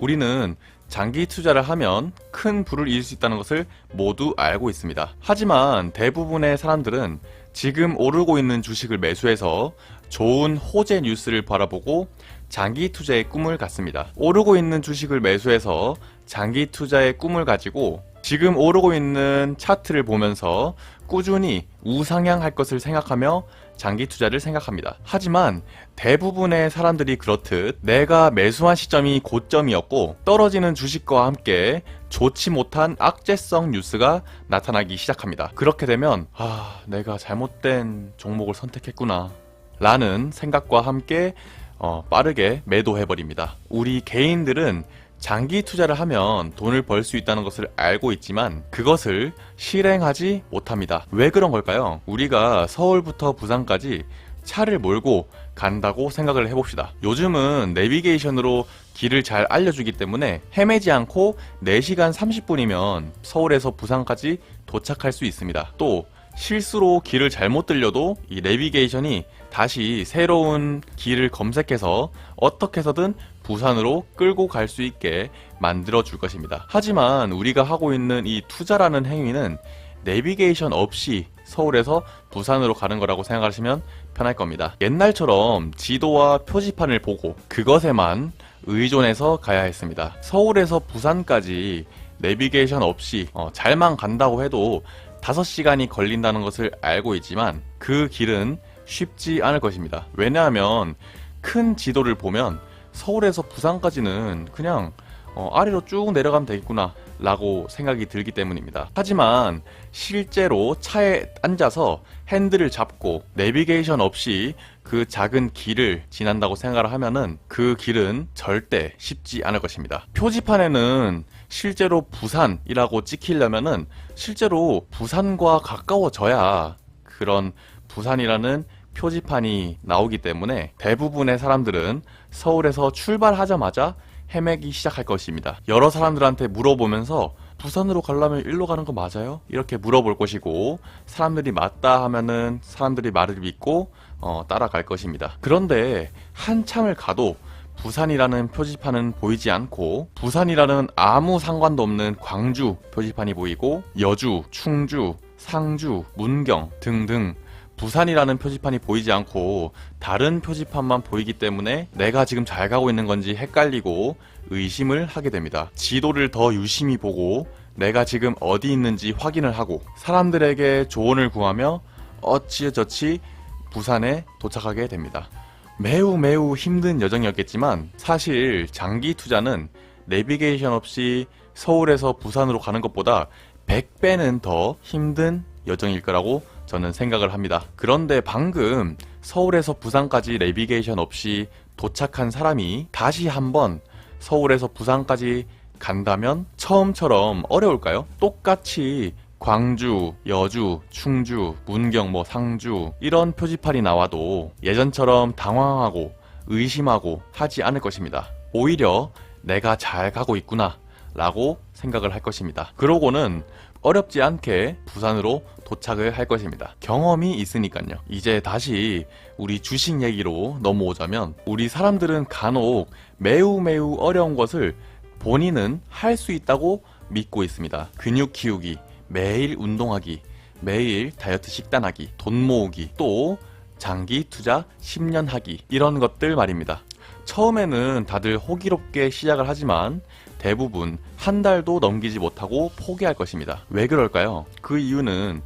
우리는 장기 투자를 하면 큰 부를 이을 수 있다는 것을 모두 알고 있습니다. 하지만 대부분의 사람들은 지금 오르고 있는 주식을 매수해서 좋은 호재 뉴스를 바라보고 장기 투자의 꿈을 갖습니다. 오르고 있는 주식을 매수해서 장기 투자의 꿈을 가지고 지금 오르고 있는 차트를 보면서 꾸준히 우상향할 것을 생각하며 장기 투자를 생각합니다. 하지만 대부분의 사람들이 그렇듯 내가 매수한 시점이 고점이었고 떨어지는 주식과 함께 좋지 못한 악재성 뉴스가 나타나기 시작합니다. 그렇게 되면 아, 내가 잘못된 종목을 선택했구나. 라는 생각과 함께 어, 빠르게 매도해버립니다. 우리 개인들은 장기 투자를 하면 돈을 벌 수 있다는 것을 알고 있지만 그것을 실행하지 못합니다. 왜 그런 걸까요? 우리가 서울부터 부산까지 차를 몰고 간다고 생각을 해봅시다. 요즘은 내비게이션으로 길을 잘 알려주기 때문에 헤매지 않고 4시간 30분이면 서울에서 부산까지 도착할 수 있습니다. 또 실수로 길을 잘못 들려도 이 내비게이션이 다시 새로운 길을 검색해서 어떻게 해서든 부산으로 끌고 갈 수 있게 만들어 줄 것입니다. 하지만 우리가 하고 있는 이 투자라는 행위는 내비게이션 없이 서울에서 부산으로 가는 거라고 생각하시면 편할 겁니다. 옛날처럼 지도와 표지판을 보고 그것에만 의존해서 가야 했습니다. 서울에서 부산까지 내비게이션 없이 어, 잘만 간다고 해도 5시간이 걸린다는 것을 알고 있지만 그 길은 쉽지 않을 것입니다. 왜냐하면 큰 지도를 보면 서울에서 부산까지는 그냥 어, 아래로 쭉 내려가면 되겠구나 라고 생각이 들기 때문입니다. 하지만 실제로 차에 앉아서 핸들을 잡고 내비게이션 없이 그 작은 길을 지난다고 생각을 하면은 그 길은 절대 쉽지 않을 것입니다. 표지판에는 실제로 부산이라고 찍히려면은 실제로 부산과 가까워져야 그런 부산이라는 표지판이 나오기 때문에 대부분의 사람들은 서울에서 출발하자마자 헤매기 시작할 것입니다. 여러 사람들한테 물어보면서 부산으로 가려면 일로 가는 거 맞아요? 이렇게 물어볼 것이고 사람들이 맞다 하면은 사람들이 말을 믿고 어, 따라갈 것입니다. 그런데 한참을 가도 부산이라는 표지판은 보이지 않고 부산이라는 아무 상관도 없는 광주 표지판이 보이고 여주, 충주, 상주, 문경 등등 부산이라는 표지판이 보이지 않고 다른 표지판만 보이기 때문에 내가 지금 잘 가고 있는 건지 헷갈리고 의심을 하게 됩니다. 지도를 더 유심히 보고 내가 지금 어디 있는지 확인을 하고 사람들에게 조언을 구하며 어찌저찌 부산에 도착하게 됩니다. 매우 매우 힘든 여정이었겠지만 사실 장기 투자는 내비게이션 없이 서울에서 부산으로 가는 것보다 100배는 더 힘든 여정일 거라고 저는 생각을 합니다. 그런데 방금 서울에서 부산까지 내비게이션 없이 도착한 사람이 다시 한번 서울에서 부산까지 간다면 처음처럼 어려울까요? 똑같이 광주, 여주, 충주, 문경, 뭐 상주 이런 표지판이 나와도 예전처럼 당황하고 의심하고 하지 않을 것입니다. 오히려 내가 잘 가고 있구나 라고 생각을 할 것입니다. 그러고는 어렵지 않게 부산으로 도착을 할 것입니다. 경험이 있으니까요. 이제 다시 우리 주식 얘기로 넘어오자면 우리 사람들은 간혹 매우 매우 어려운 것을 본인은 할 수 있다고 믿고 있습니다. 근육 키우기, 매일 운동하기, 매일 다이어트 식단하기, 돈 모으기, 또 장기 투자 10년 하기 이런 것들 말입니다. 처음에는 다들 호기롭게 시작을 하지만 대부분 한 달도 넘기지 못하고 포기할 것입니다. 왜 그럴까요? 그 이유는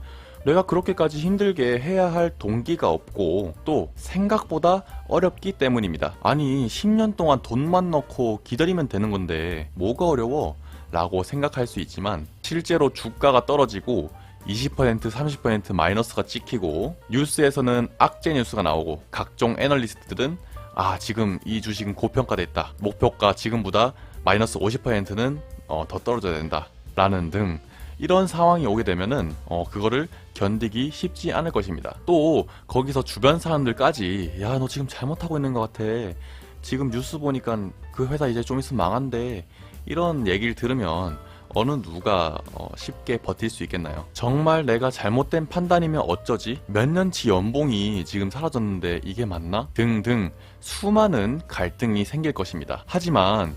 내가 그렇게까지 힘들게 해야 할 동기가 없고 또 생각보다 어렵기 때문입니다. 아니 10년 동안 돈만 넣고 기다리면 되는 건데 뭐가 어려워? 라고 생각할 수 있지만 실제로 주가가 떨어지고 20% 30% 마이너스가 찍히고 뉴스에서는 악재 뉴스가 나오고 각종 애널리스트들은 아 지금 이 주식은 고평가됐다 목표가 지금보다 마이너스 50%는 어, 더 떨어져야 된다 라는 등 이런 상황이 오게 되면은 어, 그거를 견디기 쉽지 않을 것입니다. 또 거기서 주변 사람들까지 야 너 지금 잘못하고 있는 것 같아. 지금 뉴스 보니까 그 회사 이제 좀 있으면 망한대. 이런 얘기를 들으면 어느 누가 어, 쉽게 버틸 수 있겠나요? 정말 내가 잘못된 판단이면 어쩌지? 몇 년치 연봉이 지금 사라졌는데 이게 맞나? 등등 수많은 갈등이 생길 것입니다. 하지만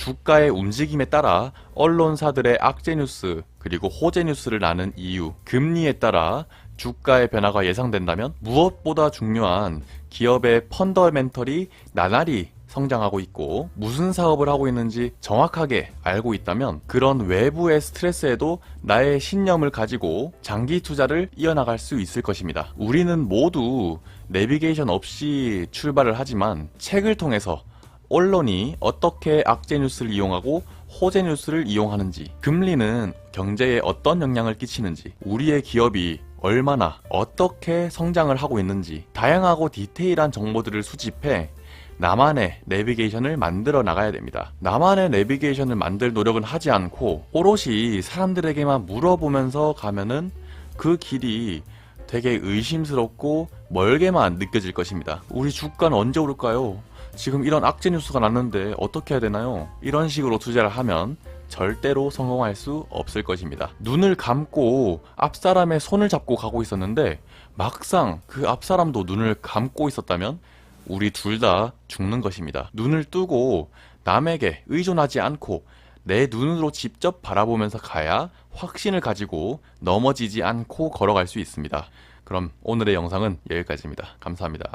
주가의 움직임에 따라 언론사들의 악재 뉴스 그리고 호재 뉴스를 나는 이유, 금리에 따라 주가의 변화가 예상된다면 무엇보다 중요한 기업의 펀더멘털이 나날이 성장하고 있고 무슨 사업을 하고 있는지 정확하게 알고 있다면 그런 외부의 스트레스에도 나의 신념을 가지고 장기 투자를 이어나갈 수 있을 것입니다. 우리는 모두 내비게이션 없이 출발을 하지만 책을 통해서 언론이 어떻게 악재 뉴스를 이용하고 호재 뉴스를 이용하는지, 금리는 경제에 어떤 영향을 끼치는지, 우리의 기업이 얼마나 어떻게 성장을 하고 있는지, 다양하고 디테일한 정보들을 수집해 나만의 내비게이션을 만들어 나가야 됩니다. 나만의 내비게이션을 만들 노력은 하지 않고 오롯이 사람들에게만 물어보면서 가면은 그 길이 되게 의심스럽고 멀게만 느껴질 것입니다. 우리 주가는 언제 오를까요? 지금 이런 악재 뉴스가 났는데 어떻게 해야 되나요? 이런 식으로 투자를 하면 절대로 성공할 수 없을 것입니다. 눈을 감고 앞사람의 손을 잡고 가고 있었는데 막상 그 앞사람도 눈을 감고 있었다면 우리 둘 다 죽는 것입니다. 눈을 뜨고 남에게 의존하지 않고 내 눈으로 직접 바라보면서 가야 확신을 가지고 넘어지지 않고 걸어갈 수 있습니다. 그럼 오늘의 영상은 여기까지입니다. 감사합니다.